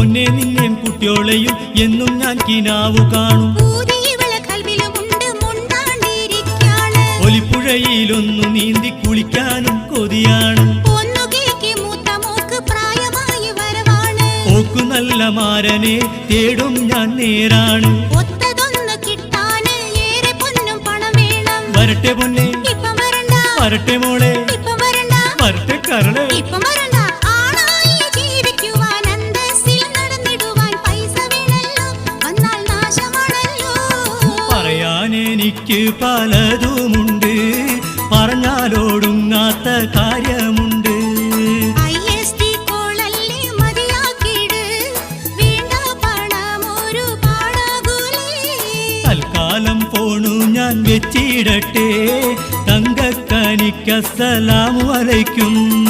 പൊന്നെ നിന്നെയും കുട്ടിയോളെയും എന്നും ഞാൻ കിനാവു കാണും. ഒലിപ്പുഴയിലൊന്നു നീന്തി കുളിക്കാനും കൊതിയാണ്. ഓക്കു നല്ല മാരനെ തേടും ഞാൻ നേരാണ്. വരട്ടെ പൊന്നെ. വരട്ടെ മോളെ. എനിക്ക് പലതുമുണ്ട്. പറഞ്ഞാലോടുങ്ങാത്ത കാര്യമുണ്ട്. തൽക്കാലം പോണു ഞാൻ വെച്ചിടട്ടെ. തങ്കക്കനിക്കസ്സലാമു അലൈക്കും.